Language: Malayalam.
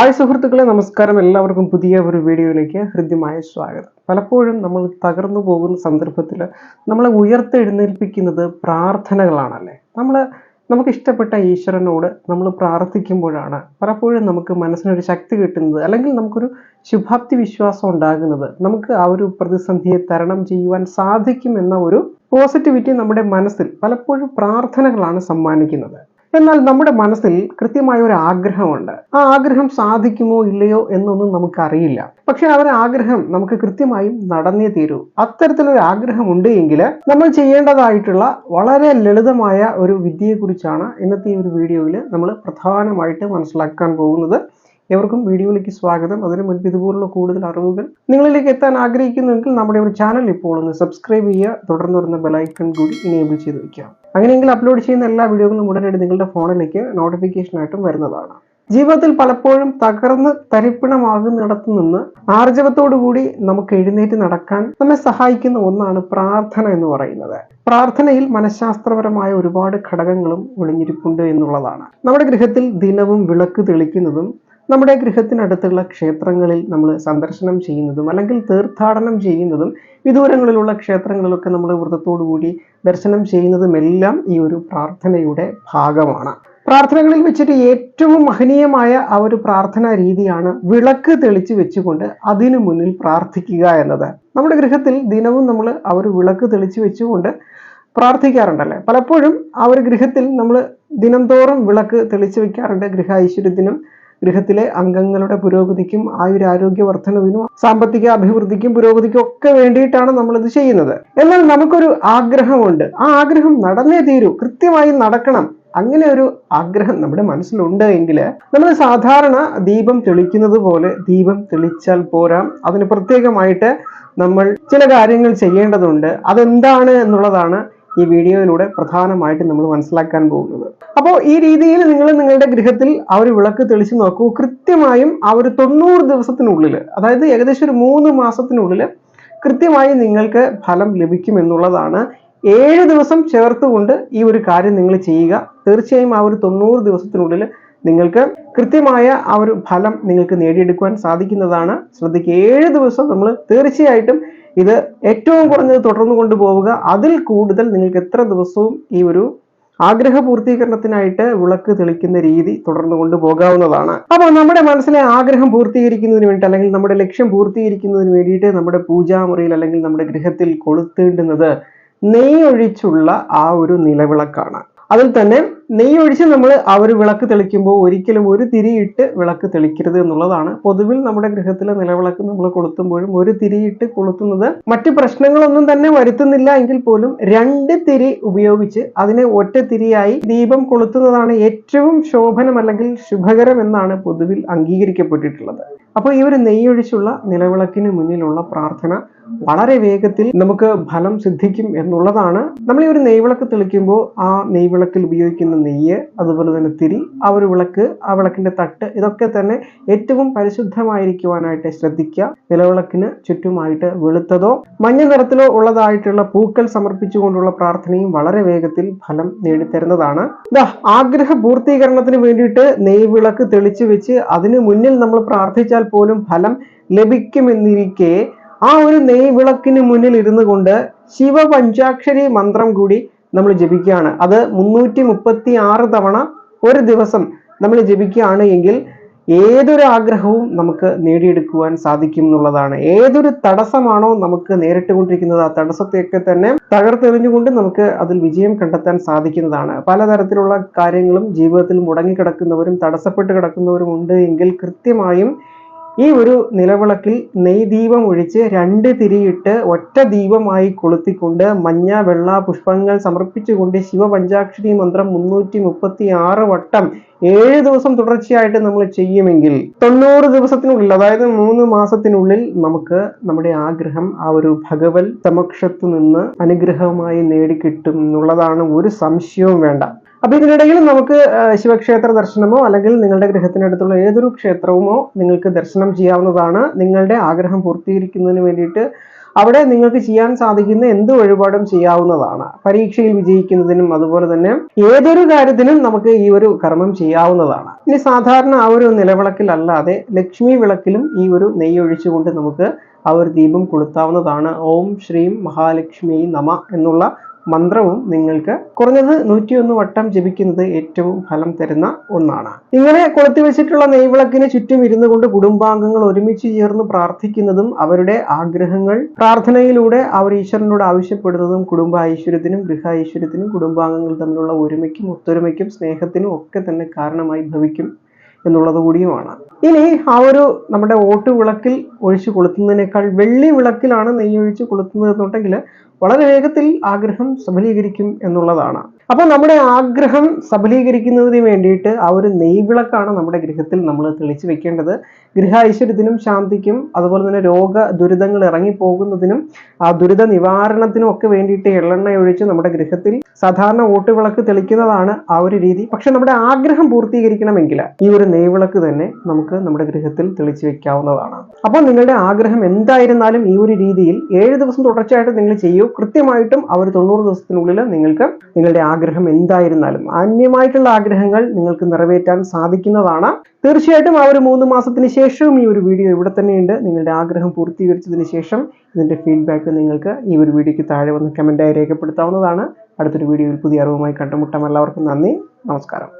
ഹായ് സുഹൃത്തുക്കളെ നമസ്കാരം. എല്ലാവർക്കും പുതിയ ഒരു വീഡിയോയിലേക്ക് ഹൃദ്യമായ സ്വാഗതം. പലപ്പോഴും നമ്മൾ തകർന്നു പോകുന്ന സന്ദർഭത്തിൽ നമ്മളെ ഉയർത്തെഴുന്നേൽപ്പിക്കുന്നത് പ്രാർത്ഥനകളാണല്ലേ? നമ്മൾ നമുക്ക് ഇഷ്ടപ്പെട്ട ഈശ്വരനോട് നമ്മൾ പ്രാർത്ഥിക്കുമ്പോഴാണ് പലപ്പോഴും നമുക്ക് മനസ്സിനൊരു ശക്തി കിട്ടുന്നത് അല്ലെങ്കിൽ നമുക്കൊരു ശുഭാപ്തി വിശ്വാസം ഉണ്ടാകുന്നത്. നമുക്ക് ആ ഒരു പ്രതിസന്ധിയെ തരണം ചെയ്യുവാൻ സാധിക്കും എന്ന ഒരു പോസിറ്റിവിറ്റി നമ്മുടെ മനസ്സിൽ പലപ്പോഴും പ്രാർത്ഥനകളാണ് സമ്മാനിക്കുന്നത്. എന്നാൽ നമ്മുടെ മനസ്സിൽ കൃത്യമായ ഒരു ആഗ്രഹമുണ്ട്. ആ ആഗ്രഹം സാധിക്കുമോ ഇല്ലയോ എന്നൊന്നും നമുക്കറിയില്ല. പക്ഷെ ആ ഒരു ആഗ്രഹം നമുക്ക് കൃത്യമായും നടന്നേ തീരൂ. അത്തരത്തിലൊരു ആഗ്രഹം ഉണ്ട് എങ്കിൽ നമ്മൾ ചെയ്യേണ്ടതായിട്ടുള്ള വളരെ ലളിതമായ ഒരു വിദ്യയെക്കുറിച്ചാണ് ഇന്നത്തെ ഈ ഒരു വീഡിയോയിൽ നമ്മൾ പ്രധാനമായിട്ട് മനസ്സിലാക്കാൻ പോകുന്നത്. എവർക്കും വീഡിയോയിലേക്ക് സ്വാഗതം. അതിനു മുൻപ് ഇതുപോലുള്ള കൂടുതൽ അറിവുകൾ നിങ്ങളിലേക്ക് എത്താൻ ആഗ്രഹിക്കുന്നുവെങ്കിൽ നമ്മുടെ ഒരു ചാനൽ ഇപ്പോൾ ഒന്ന് സബ്സ്ക്രൈബ് ചെയ്യുക തുടർന്ന് വരുന്ന ബെലൈക്കൺ കൂടി ഇനേബിൾ ചെയ്ത് വയ്ക്കുക അങ്ങനെയെങ്കിൽ അപ്ലോഡ് ചെയ്യുന്ന എല്ലാ വീഡിയോകളും ഉടനടി നിങ്ങളുടെ ഫോണിലേക്ക് നോട്ടിഫിക്കേഷനായിട്ടും വരുന്നതാണ്. ജീവിതത്തിൽ പലപ്പോഴും തകർന്ന് തരിപ്പിണമാകുന്നിടത്തു നിന്ന് ആർജവത്തോടുകൂടി നമുക്ക് എഴുന്നേറ്റ് നടക്കാൻ നമ്മെ സഹായിക്കുന്ന ഒന്നാണ് പ്രാർത്ഥന എന്ന് പറയുന്നത്. പ്രാർത്ഥനയിൽ മനഃശാസ്ത്രപരമായ ഒരുപാട് ഘടകങ്ങളും ഒളിഞ്ഞിരിപ്പുണ്ട് എന്നുള്ളതാണ്. നമ്മുടെ ഗൃഹത്തിൽ ദിനവും വിളക്ക് തെളിക്കുന്നതും നമ്മുടെ ഗൃഹത്തിനടുത്തുള്ള ക്ഷേത്രങ്ങളിൽ നമ്മൾ സന്ദർശനം ചെയ്യുന്നതും അല്ലെങ്കിൽ തീർത്ഥാടനം ചെയ്യുന്നതും വിദൂരങ്ങളിലുള്ള ക്ഷേത്രങ്ങളിലൊക്കെ നമ്മൾ വ്രതത്തോടു കൂടി ദർശനം ചെയ്യുന്നതുമെല്ലാം ഈ ഒരു പ്രാർത്ഥനയുടെ ഭാഗമാണ്. പ്രാർത്ഥനകളിൽ വെച്ചിട്ട് ഏറ്റവും മഹനീയമായ ആ ഒരു പ്രാർത്ഥനാ രീതിയാണ് വിളക്ക് തെളിച്ച് വെച്ചുകൊണ്ട് അതിനു മുന്നിൽ പ്രാർത്ഥിക്കുക എന്നത്. നമ്മുടെ ഗൃഹത്തിൽ ദിനവും നമ്മൾ ആ ഒരു വിളക്ക് തെളിച്ച് വെച്ചുകൊണ്ട് പ്രാർത്ഥിക്കാറുണ്ടല്ലേ? പലപ്പോഴും ആ ഒരു ഗൃഹത്തിൽ നമ്മൾ ദിനംതോറും വിളക്ക് തെളിച്ച് വെക്കാറുണ്ട്. ഗൃഹ ഐശ്വര്യത്തിനും ഗൃഹത്തിലെ അംഗങ്ങളുടെ പുരോഗതിക്കും ആയുരാരോഗ്യ വർധനവിനും സാമ്പത്തിക അഭിവൃദ്ധിക്കും പുരോഗതിക്കും ഒക്കെ വേണ്ടിയിട്ടാണ് നമ്മൾ ഇത് ചെയ്യുന്നത്. എന്നാൽ നമുക്കൊരു ആഗ്രഹമുണ്ട്. ആ ആഗ്രഹം നടന്നേ തീരൂ. കൃത്യമായി നടക്കണം. അങ്ങനെ ഒരു ആഗ്രഹം നമ്മുടെ മനസ്സിലുണ്ട് എങ്കിൽ നമ്മൾ സാധാരണ ദീപം തെളിക്കുന്നത് പോലെ ദീപം തെളിച്ചാൽ പോരാ. അതിന് പ്രത്യേകമായിട്ട് നമ്മൾ ചില കാര്യങ്ങൾ ചെയ്യേണ്ടതുണ്ട്. അതെന്താണ് എന്നുള്ളതാണ് ഈ വീഡിയോയിലൂടെ പ്രധാനമായിട്ട് നമ്മൾ മനസ്സിലാക്കാൻ പോകുന്നത്. അപ്പോൾ ഈ രീതിയിൽ നിങ്ങൾ നിങ്ങളുടെ ഗൃഹത്തിൽ ആ ഒരു വിളക്ക് തെളിച്ച് നോക്കൂ. കൃത്യമായും ആ ഒരു തൊണ്ണൂറ് ദിവസത്തിനുള്ളിൽ അതായത് ഏകദേശം ഒരു മൂന്ന് മാസത്തിനുള്ളിൽ കൃത്യമായി നിങ്ങൾക്ക് ഫലം ലഭിക്കും എന്നുള്ളതാണ് ഏഴ് ദിവസം ചേർത്തുകൊണ്ട് ഈ ഒരു കാര്യം നിങ്ങൾ ചെയ്യുക. തീർച്ചയായും ആ ഒരു തൊണ്ണൂറ് ദിവസത്തിനുള്ളിൽ നിങ്ങൾക്ക് കൃത്യമായ ആ ഒരു ഫലം നിങ്ങൾക്ക് നേടിയെടുക്കുവാൻ സാധിക്കുന്നതാണ്. ശ്രദ്ധിക്കുക ഏഴ് ദിവസം നമ്മൾ തീർച്ചയായിട്ടും ഇത് ഏറ്റവും കുറഞ്ഞത് തുടർന്നു കൊണ്ടുപോവുക അതിൽ കൂടുതൽ നിങ്ങൾക്ക് എത്ര ദിവസവും ഈ ഒരു ആഗ്രഹ പൂർത്തീകരണത്തിനായിട്ട് വിളക്ക് തെളിക്കുന്ന രീതി തുടർന്നു കൊണ്ടുപോകാവുന്നതാണ് അപ്പോൾ നമ്മുടെ മനസ്സിലെ ആഗ്രഹം പൂർത്തീകരിക്കുന്നതിന് വേണ്ടി അല്ലെങ്കിൽ നമ്മുടെ ലക്ഷ്യം പൂർത്തീകരിക്കുന്നതിന് വേണ്ടിയിട്ട് നമ്മുടെ പൂജാമുറിയിൽ അല്ലെങ്കിൽ നമ്മുടെ ഗൃഹത്തിൽ കൊളുത്തേണ്ടുന്നത് നെയ്യൊഴിച്ചുള്ള ആ ഒരു നിലവിളക്കാണ്. അതിൽ തന്നെ നെയ്യ് ഒഴിച്ച് നമ്മൾ ആ ഒരു വിളക്ക് തെളിക്കുമ്പോൾ ഒരിക്കലും ഒരു തിരിയിട്ട് വിളക്ക് തെളിക്കരുത് എന്നുള്ളതാണ്. പൊതുവിൽ നമ്മുടെ ഗൃഹത്തിലെ നിലവിളക്ക് നമ്മൾ കൊളുത്തുമ്പോഴും ഒരു തിരിയിട്ട് കൊളുത്തുന്നത് മറ്റു പ്രശ്നങ്ങളൊന്നും തന്നെ വരുത്തുന്നില്ല എങ്കിൽ പോലും രണ്ട് തിരി ഉപയോഗിച്ച് അതിനെ ഒറ്റ തിരിയായി ദീപം കൊളുത്തുന്നതാണ് ഏറ്റവും ശോഭനം അല്ലെങ്കിൽ ശുഭകരം എന്നാണ് പൊതുവിൽ അംഗീകരിക്കപ്പെട്ടിട്ടുള്ളത്. അപ്പോൾ ഈ ഒരു നെയ്യൊഴിച്ചുള്ള നിലവിളക്കിന് മുന്നിലുള്ള പ്രാർത്ഥന വളരെ വേഗത്തിൽ നമുക്ക് ഫലം സിദ്ധിക്കും എന്നുള്ളതാണ്. നമ്മൾ ഈ ഒരു നെയ്വിളക്ക് തെളിക്കുമ്പോൾ ആ നെയ്വിളക്കിൽ ഉപയോഗിക്കുന്ന നെയ്യ് അതുപോലെ തന്നെ തിരി ആ ഒരു വിളക്ക് ആ വിളക്കിന്റെ തട്ട് ഇതൊക്കെ തന്നെ ഏറ്റവും പരിശുദ്ധമായിരിക്കുവാനായിട്ട് ശ്രദ്ധിക്കുക. നിലവിളക്കിന് ചുറ്റുമായിട്ട് വെളുത്തതോ മഞ്ഞ നിറത്തിലോ ഉള്ളതായിട്ടുള്ള പൂക്കൾ സമർപ്പിച്ചുകൊണ്ടുള്ള പ്രാർത്ഥനയും വളരെ വേഗത്തിൽ ഫലം നേടിത്തരുന്നതാണ്. ആഗ്രഹ പൂർത്തീകരണത്തിന് വേണ്ടിയിട്ട് നെയ്വിളക്ക് തെളിച്ചു വെച്ച് അതിനു മുന്നിൽ നമ്മൾ പ്രാർത്ഥിച്ചാൽ പോലും ഫലം ലഭിക്കുമെന്നിരിക്കെ ആ ഒരു നെയ് വിളക്കിന് മുന്നിൽ ഇരുന്നു കൊണ്ട് ശിവപഞ്ചാക്ഷരി മന്ത്രം കൂടി നമ്മൾ ജപിക്കുകയാണ്. അത് മുന്നൂറ്റി മുപ്പത്തി ആറ് തവണ ഒരു ദിവസം നമ്മൾ ജപിക്കുകയാണ് എങ്കിൽ ഏതൊരു ആഗ്രഹവും നമുക്ക് നേടിയെടുക്കുവാൻ സാധിക്കും എന്നുള്ളതാണ്. ഏതൊരു തടസ്സമാണോ നമുക്ക് നേരിട്ട് കൊണ്ടിരിക്കുന്നത് ആ തടസ്സത്തെയൊക്കെ തന്നെ തകർത്തെറിഞ്ഞുകൊണ്ട് നമുക്ക് അതിൽ വിജയം കണ്ടെത്താൻ സാധിക്കുന്നതാണ്. പലതരത്തിലുള്ള കാര്യങ്ങളും ജീവിതത്തിൽ മുടങ്ങി കിടക്കുന്നവരും തടസ്സപ്പെട്ട് കിടക്കുന്നവരും ഉണ്ട് എങ്കിൽ കൃത്യമായും ഈ ഒരു നിലവിളക്കിൽ നെയ്ദീപം ഒഴിച്ച് രണ്ട് തിരിയിട്ട് ഒറ്റ ദീപമായി കൊളുത്തിക്കൊണ്ട് മഞ്ഞ വെള്ള പുഷ്പങ്ങൾ സമർപ്പിച്ചുകൊണ്ട് ശിവപഞ്ചാക്ഷരി മന്ത്രം മുന്നൂറ്റി മുപ്പത്തി ആറ് വട്ടം ഏഴ് ദിവസം തുടർച്ചയായിട്ട് നമ്മൾ ചെയ്യുമെങ്കിൽ തൊണ്ണൂറ് ദിവസത്തിനുള്ളിൽ അതായത് മൂന്ന് മാസത്തിനുള്ളിൽ നമുക്ക് നമ്മുടെ ആഗ്രഹം ആ ഒരു ഭഗവത് സമക്ഷത്തു നിന്ന് അനുഗ്രഹമായി നേടിക്കിട്ടും എന്നുള്ളതാണ്. ഒരു സംശയവും വേണ്ട. അപ്പൊ ഇതിനിടയിൽ നമുക്ക് ശിവക്ഷേത്ര ദർശനമോ അല്ലെങ്കിൽ നിങ്ങളുടെ ഗൃഹത്തിനടുത്തുള്ള ഏതൊരു ക്ഷേത്രവുമോ നിങ്ങൾക്ക് ദർശനം ചെയ്യാവുന്നതാണ്. നിങ്ങളുടെ ആഗ്രഹം പൂർത്തീകരിക്കുന്നതിന് വേണ്ടിയിട്ട് അവിടെ നിങ്ങൾക്ക് ചെയ്യാൻ സാധിക്കുന്ന എന്ത് വഴിപാടും ചെയ്യാവുന്നതാണ്. പരീക്ഷയിൽ വിജയിക്കുന്നതിനും അതുപോലെ തന്നെ ഏതൊരു കാര്യത്തിനും നമുക്ക് ഈ ഒരു കർമ്മം ചെയ്യാവുന്നതാണ്. ഇനി സാധാരണ ആ ഒരു നിലവിളക്കിലല്ലാതെ ലക്ഷ്മി വിളക്കിലും ഈ ഒരു നെയ്യ് ഒഴിച്ചുകൊണ്ട് നമുക്ക് ആ ഒരു ദീപം കൊളുത്താവുന്നതാണ്. ഓം ശ്രീം മഹാലക്ഷ്മി നമ എന്നുള്ള മന്ത്രവും നിങ്ങൾക്ക് കുറഞ്ഞത് നൂറ്റിയൊന്ന് വട്ടം ജപിക്കുന്നത് ഏറ്റവും ഫലം തരുന്ന ഒന്നാണ്. ഇങ്ങനെ കൊളുത്തി വെച്ചിട്ടുള്ള നെയ്വിളക്കിന് ചുറ്റും ഇരുന്നു കൊണ്ട് കുടുംബാംഗങ്ങൾ ഒരുമിച്ച് ചേർന്ന് പ്രാർത്ഥിക്കുന്നതും അവരുടെ ആഗ്രഹങ്ങൾ പ്രാർത്ഥനയിലൂടെ അവർ ഈശ്വരനോട് ആവശ്യപ്പെടുന്നതും കുടുംബ ഐശ്വര്യത്തിനും ഗൃഹ ഐശ്വര്യത്തിനും കുടുംബാംഗങ്ങൾ തമ്മിലുള്ള ഒരുമയ്ക്കും ഒത്തൊരുമയ്ക്കും സ്നേഹത്തിനും ഒക്കെ തന്നെ കാരണമായി ഭവിക്കും എന്നുള്ളത് കൂടിയുമാണ്. ഇനി ആ ഒരു നമ്മുടെ ഓട്ട് വിളക്കിൽ ഒഴിച്ച് കൊളുത്തുന്നതിനേക്കാൾ വെള്ളി വിളക്കിലാണ് നെയ്യ് ഒഴിച്ച് കൊളുത്തുന്നത് എന്നുണ്ടെങ്കിൽ വളരെ വേഗത്തിൽ ആഗ്രഹം സഫലീകരിക്കും എന്നുള്ളതാണ്. അപ്പോൾ നമ്മുടെ ആഗ്രഹം സഫലീകരിക്കുന്നതിന് വേണ്ടിയിട്ട് ആ ഒരു നെയ്വിളക്കാണ് നമ്മുടെ ഗൃഹത്തിൽ നമ്മൾ തെളിച്ചു വെക്കേണ്ടത്. ഗൃഹ ഐശ്വര്യത്തിനും ശാന്തിക്കും അതുപോലെ തന്നെ രോഗ ദുരിതങ്ങൾ ഇറങ്ങിപ്പോകുന്നതിനും ആ ദുരിത നിവാരണത്തിനും ഒക്കെ വേണ്ടിയിട്ട് എള്ളെണ്ണ ഒഴിച്ച് നമ്മുടെ ഗൃഹത്തിൽ സാധാരണ ഓട്ടുവിളക്ക് തെളിക്കുന്നതാണ് ആ ഒരു രീതി. പക്ഷെ നമ്മുടെ ആഗ്രഹം പൂർത്തീകരിക്കണമെങ്കിൽ ഈ ഒരു നെയ്വിളക്ക് തന്നെ നമുക്ക് നമ്മുടെ ഗൃഹത്തിൽ തെളിച്ചു വെക്കാവുന്നതാണ്. അപ്പോൾ നിങ്ങളുടെ ആഗ്രഹം എന്തായിരുന്നാലും ഈ ഒരു രീതിയിൽ ഏഴ് ദിവസം തുടർച്ചയായിട്ട് നിങ്ങൾ ചെയ്യൂ. കൃത്യമായിട്ടും ഒരു തൊണ്ണൂറ് ദിവസത്തിനുള്ളിൽ നിങ്ങൾക്ക് നിങ്ങളുടെ ആഗ്രഹം എന്തായിരുന്നാലും അന്യമായിട്ടുള്ള ആഗ്രഹങ്ങൾ നിങ്ങൾക്ക് നിറവേറ്റാൻ സാധിക്കുന്നതാണ്. തീർച്ചയായിട്ടും ആ ഒരു മൂന്ന് മാസത്തിന് ശേഷവും ഈ ഒരു വീഡിയോ ഇവിടെ തന്നെയുണ്ട്. നിങ്ങളുടെ ആഗ്രഹം പൂർത്തീകരിച്ചതിന് ശേഷം ഇതിന്റെ ഫീഡ്ബാക്ക് നിങ്ങൾക്ക് ഈ ഒരു വീഡിയോയ്ക്ക് താഴെ വന്ന് കമന്റായി രേഖപ്പെടുത്താവുന്നതാണ്. അടുത്തൊരു വീഡിയോയിൽ പുതിയ അറിവുമായി കണ്ടുമുട്ടാം. എല്ലാവർക്കും നന്ദി. നമസ്കാരം.